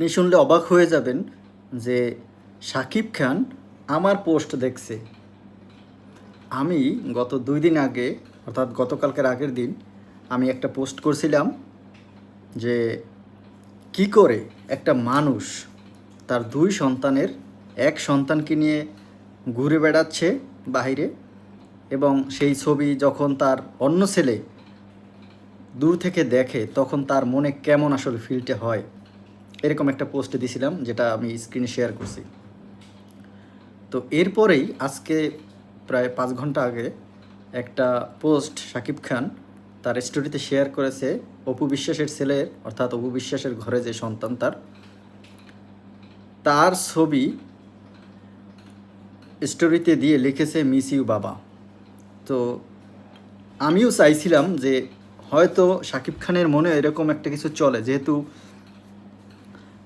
আপনি শুনলে অবাক হয়ে যাবেন যে সাকিব খান আমার পোস্ট দেখছে। আমি গত দুই দিন আগে, অর্থাৎ গতকালকের আগের দিন, আমি একটা পোস্ট করছিলাম যে কি করে একটা মানুষ তার দুই সন্তানের এক সন্তানকে নিয়ে ঘুরে বেড়াচ্ছে বাইরে এবং সেই ছবি যখন তার অন্য ছেলে দূর থেকে দেখে, তখন তার মনে কেমন আসলে ফিলটা হয়। এরকম একটা পোস্টে দিছিলাম, যেটা আমি স্ক্রিনে শেয়ার করছি। তো এরপরেই আজকে প্রায় পাঁচ ঘণ্টা আগে একটা পোস্ট শাকিব খান তার স্টোরিতে শেয়ার করেছে অপু বিশ্বাসের ছেলের অর্থাৎ অপু বিশ্বাসের ঘরে যে সন্তান তার। তার ছবি স্টোরিতে দিয়ে লিখেছে মিস ইউ বাবা। তো আমিও চাইছিলাম যে হয়তো শাকিব খানের মনে এরকম একটা কিছু চলে, যেহেতু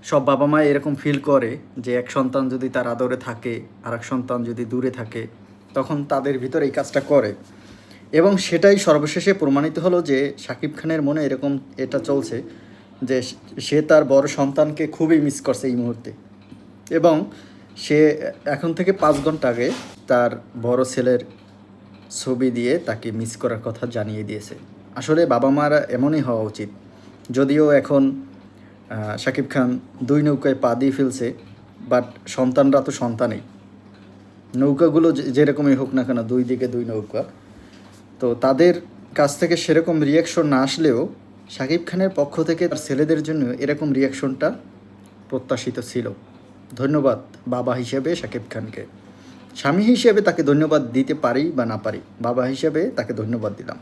সব বাবা মা এরকম ফিল করে যে এক সন্তান যদি তার আদরে থাকে আর এক সন্তান যদি দূরে থাকে, তখন তাদের ভিতরে এই কাজটা করে। এবং সেটাই সর্বশেষে প্রমাণিত হলো যে শাকিব খানের মনে এরকম এটা চলছে যে সে তার বড় সন্তানকে খুবই মিস করছে এই মুহূর্তে। এবং সে এখন থেকে পাঁচ ঘণ্টা আগে তার বড় ছেলের ছবি দিয়ে তাকে মিস করার কথা জানিয়ে দিয়েছে। আসলে বাবা মারা এমনই হওয়া উচিত। যদিও এখন শাকিব খান দুই নৌকায় পা দিয়ে ফেলছে বাট সন্তানরা তো সন্তানই। নৌকাগুলো যেরকমই হোক না কেন, দুই দিকে দুই নৌকা। তো তাদের কাছ থেকে সেরকম রিয়াকশন না আসলেও শাকিব খানের পক্ষ থেকে তার ছেলেদের জন্য এরকম রিয়াকশনটা প্রত্যাশিত ছিল। ধন্যবাদ বাবা হিসেবে শাকিব খানকে। স্বামী হিসেবে তাকে ধন্যবাদ দিতে পারি বা না পারি, বাবা হিসেবে তাকে ধন্যবাদ দিলাম।